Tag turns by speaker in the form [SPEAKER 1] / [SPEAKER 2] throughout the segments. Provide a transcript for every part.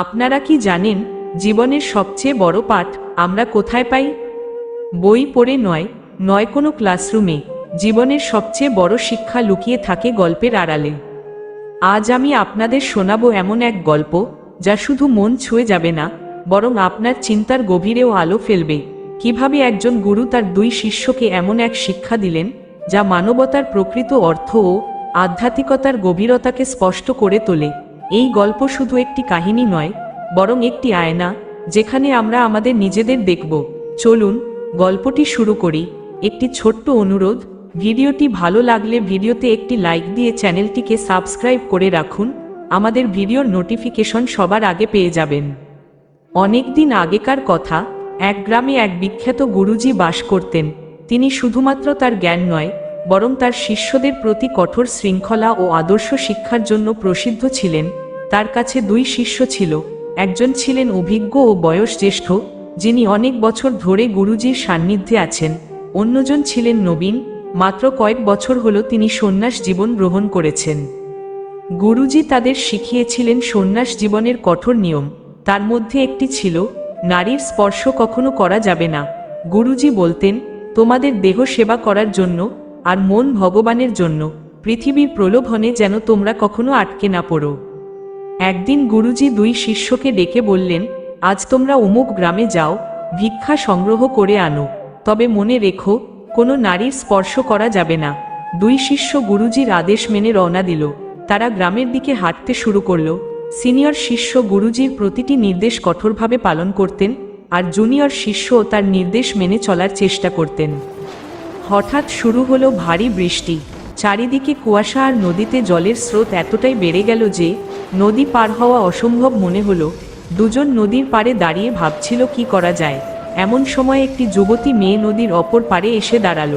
[SPEAKER 1] আপনারা কি জানেন, জীবনের সবচেয়ে বড় পাঠ আমরা কোথায় পাই? বই পড়ে নয় নয় কোনো ক্লাসরুমে জীবনের সবচেয়ে বড় শিক্ষা লুকিয়ে থাকে গল্পের আড়ালে। আজ আমি আপনাদের শোনাবো এমন এক গল্প, যা শুধু মন ছুঁয়ে যাবে না, বরং আপনার চিন্তার গভীরেও আলো ফেলবে। কীভাবে একজন গুরু তার দুই শিষ্যকে এমন এক শিক্ষা দিলেন, যা মানবতার প্রকৃত অর্থ ও আধ্যাত্মিকতার গভীরতাকে স্পষ্ট করে তোলে। এই গল্প শুধু একটি কাহিনী নয়, বরং একটি আয়না, যেখানে আমরা আমাদের নিজেদের দেখব। চলুন, গল্পটি শুরু করি। একটি ছোট্ট অনুরোধ, ভিডিওটি ভালো লাগলে ভিডিওতে একটি লাইক দিয়ে চ্যানেলটিকে সাবস্ক্রাইব করে রাখুন। আমাদের ভিডিওর নোটিফিকেশন সবার আগে পেয়ে যাবেন। অনেক দিন আগেকার কথা, এক গ্রামে এক বিখ্যাত গুরুজি বাস করতেন। তিনি শুধুমাত্র তার জ্ঞান নয়, বরং তার শিষ্যদের প্রতি কঠোর শৃঙ্খলা ও আদর্শ শিক্ষার জন্য প্রসিদ্ধ ছিলেন। তার কাছে দুই শিষ্য ছিল, একজন ছিলেন অভিজ্ঞ ও বয়সজ্যেষ্ঠ যিনি অনেক বছর ধরে গুরুজির সান্নিধ্যে আছেন, অন্যজন ছিলেন নবীন, মাত্র কয়েক বছর হল তিনি সন্ন্যাস জীবন গ্রহণ করেছেন। গুরুজি তাদের শিখিয়েছিলেন সন্ন্যাস জীবনের কঠোর নিয়ম, তার মধ্যে একটি ছিল, নারীর স্পর্শ কখনো করা যাবে না। গুরুজি বলতেন, তোমাদের দেহ সেবা করার জন্য আর মন ভগবানের জন্য, পৃথিবীর প্রলোভনে যেন তোমরা কখনো আটকে না পড়ো। একদিন গুরুজি দুই শিষ্যকে ডেকে বললেন, আজ তোমরা অমুক গ্রামে যাও, ভিক্ষা সংগ্রহ করে আনো। তবে মনে রেখো, কোনো নারীর স্পর্শ করা যাবে না। দুই শিষ্য গুরুজির আদেশ মেনে রওনা দিল। তারা গ্রামের দিকে হাঁটতে শুরু করল। সিনিয়র শিষ্য গুরুজির প্রতিটি নির্দেশ কঠোরভাবে পালন করতেন আর জুনিয়র শিষ্য তার নির্দেশ মেনে চলার চেষ্টা করতেন। হঠাৎ শুরু হলো ভারী বৃষ্টি। চারিদিকে কুয়াশা আর নদীতে জলের স্রোত এতটাই বেড়ে গেল যে নদী পার হওয়া অসম্ভব মনে হলো, দুজন নদীর পাড়ে দাঁড়িয়ে ভাবছিল কি করা যায়। এমন সময় একটি যুবতী মেয়ে নদীর অপর পাড়ে এসে দাঁড়াল।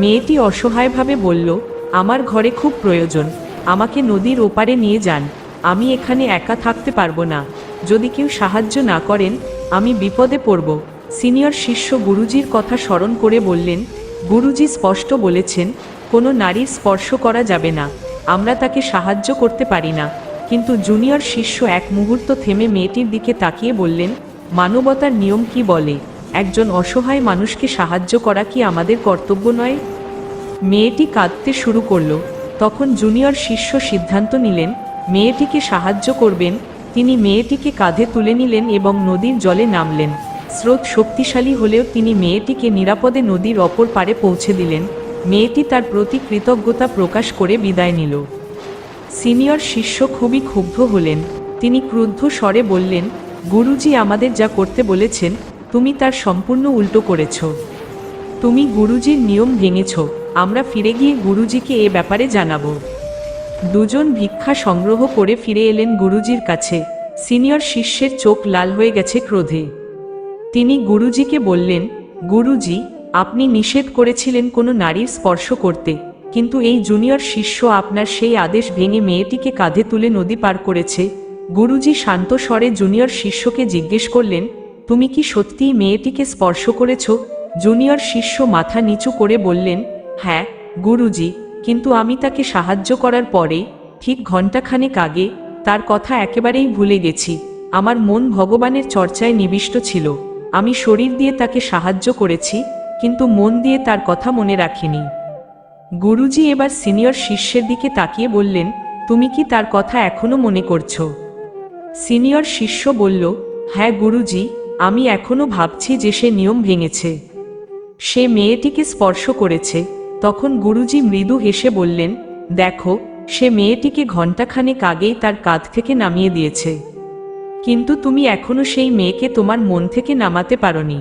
[SPEAKER 1] মেয়েটি অসহায়ভাবে বলল, আমার ঘরে খুব প্রয়োজন, আমাকে নদীর ওপারে নিয়ে যান, আমি এখানে একা থাকতে পারব না। যদি কেউ সাহায্য না করেন, আমি বিপদে পড়ব। সিনিয়র শিষ্য গুরুজির কথা স্মরণ করে বললেন, গুরুজি স্পষ্ট বলেছেন, কোনো নারীর স্পর্শ করা যাবে না, আমরা তাকে সাহায্য করতে পারি না। কিন্তু জুনিয়র শিষ্য এক মুহূর্ত থেমে মেয়েটির দিকে তাকিয়ে বললেন, মানবতার নিয়ম কি বলে? একজন অসহায় মানুষকে সাহায্য করা কি আমাদের কর্তব্য নয়? মেয়েটি কাঁদতে শুরু করল। তখন জুনিয়র শিষ্য সিদ্ধান্ত নিলেন, মেয়েটিকে সাহায্য করবেন। তিনি মেয়েটিকে কাঁধে তুলে নিলেন এবং নদীর জলে নামলেন। স্রোত শক্তিশালী হলেও তিনি মেয়েটিকে নিরাপদে নদীর অপর পারে পৌঁছে দিলেন। মেয়েটি তার প্রতি কৃতজ্ঞতা প্রকাশ করে বিদায় নিল। সিনিয়র শিষ্য খুবই ক্ষুব্ধ হলেন। তিনি ক্রুদ্ধ স্বরে বললেন, গুরুজি আমাদের যা করতে বলেছেন, তুমি তার সম্পূর্ণ উল্টো করেছ। তুমি গুরুজির নিয়ম ভেঙেছ, আমরা ফিরে গিয়ে গুরুজিকে এ ব্যাপারে জানাব দুজন ভিক্ষা সংগ্রহ করে ফিরে এলেন গুরুজির কাছে। সিনিয়র শিষ্যের চোখ লাল হয়ে গেছে ক্রোধে। তিনি গুরুজিকে বললেন, গুরুজি, আপনি নিষেধ করেছিলেন কোনো নারীর স্পর্শ করতে। কিন্তু এই জুনিয়র শিষ্য আপনার সেই আদেশ ভেঙে মেয়েটিকে কাঁধে তুলে নদী পার করেছে। গুরুজি শান্ত স্বরে জুনিয়র শিষ্যকে জিজ্ঞেস করলেন, তুমি কি সত্যিই মেয়েটিকে স্পর্শ করেছ? জুনিয়র শিষ্য মাথা নিচু করে বললেন হ্যাঁ গুরুজি, কিন্তু আমি তাকে সাহায্য করার পরে, ঠিক ঘণ্টাখানেক আগে, তার কথা একেবারেই ভুলে গেছি। আমার মন ভগবানের চর্চায় নিবিষ্ট ছিল। আমি শরীর দিয়ে তাকে সাহায্য করেছি, কিন্তু মন দিয়ে তার কথা মনে রাখিনি। গুরুজি এবার সিনিয়র শিষ্যের দিকে তাকিয়ে বললেন, তুমি কি তার কথা এখনও মনে করছ? সিনিয়র শিষ্য বলল হ্যাঁ গুরুজি, আমি এখনও ভাবছি যে সে নিয়ম ভেঙেছে। সে মেয়েটিকে স্পর্শ করেছে। তখন গুরুজি মৃদু হেসে বললেন, দেখো, সে মেয়েটিকে ঘণ্টাখানেক আগেই তার কাঁধ থেকে নামিয়ে দিয়েছে। কিন্তু তুমি এখনও সেই মেয়েকে তোমার মন থেকে নামাতে পারোনি।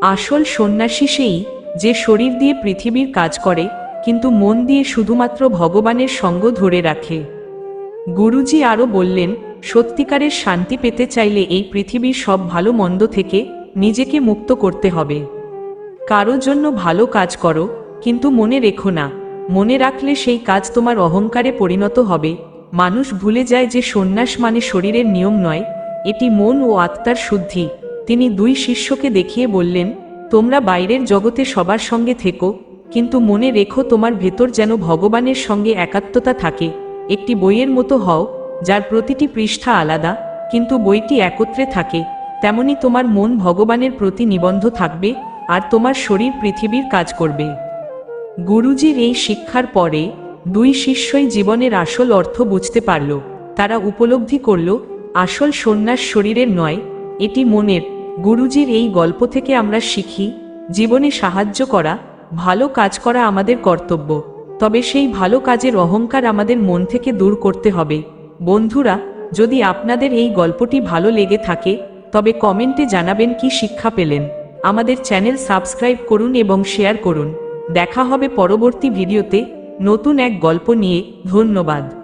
[SPEAKER 1] আসল সন্ন্যাসী সেই যে শরীর দিয়ে পৃথিবীর কাজ করে কিন্তু মন দিয়ে শুধুমাত্র ভগবানের সঙ্গ ধরে রাখে। গুরুজি আরও বললেন, সত্যিকারের শান্তি পেতে চাইলে এই পৃথিবীর সব ভালো মন্দ থেকে নিজেকে মুক্ত করতে হবে। কারও জন্য ভালো কাজ করো, কিন্তু মনে রেখো না, মনে রাখলে সেই কাজ তোমার অহংকারে পরিণত হবে। মানুষ ভুলে যায় যে সন্ন্যাস মানে শরীরের নিয়ম নয়, এটি মন ও আত্মার শুদ্ধি। তিনি দুই শিষ্যকে দেখিয়ে বললেন, তোমরা বাইরের জগতে সবার সঙ্গে থেকো কিন্তু মনে রেখো তোমার ভেতর যেন ভগবানের সঙ্গে একাত্মতা থাকে। একটি বইয়ের মতো হও, যার প্রতিটি পৃষ্ঠা আলাদা, কিন্তু বইটি একত্রে থাকে। তেমনি তোমার মন ভগবানের প্রতি নিবন্ধ থাকবে, আর তোমার শরীর পৃথিবীর কাজ করবে। গুরুজির এই শিক্ষার পরে, দুই শিষ্যই জীবনের আসল অর্থ বুঝতে পারল। তারা উপলব্ধি করল, আসল সন্ন্যাস শরীরের নয়, এটি মনের। গুরুজির এই গল্প থেকে আমরা শিখি, জীবনে সাহায্য করা ভালো কাজ করা আমাদের কর্তব্য, তবে সেই ভালো কাজের অহংকার আমাদের মন থেকে দূর করতে হবে। বন্ধুরা, যদি আপনাদের এই গল্পটি ভালো লেগে থাকে, তবে কমেন্টে জানাবেন কি শিক্ষা পেলেন। আমাদের চ্যানেল সাবস্ক্রাইব করুন এবং শেয়ার করুন। দেখা হবে পরবর্তী ভিডিওতে। নতুন এক গল্প নিয়ে। ধন্যবাদ।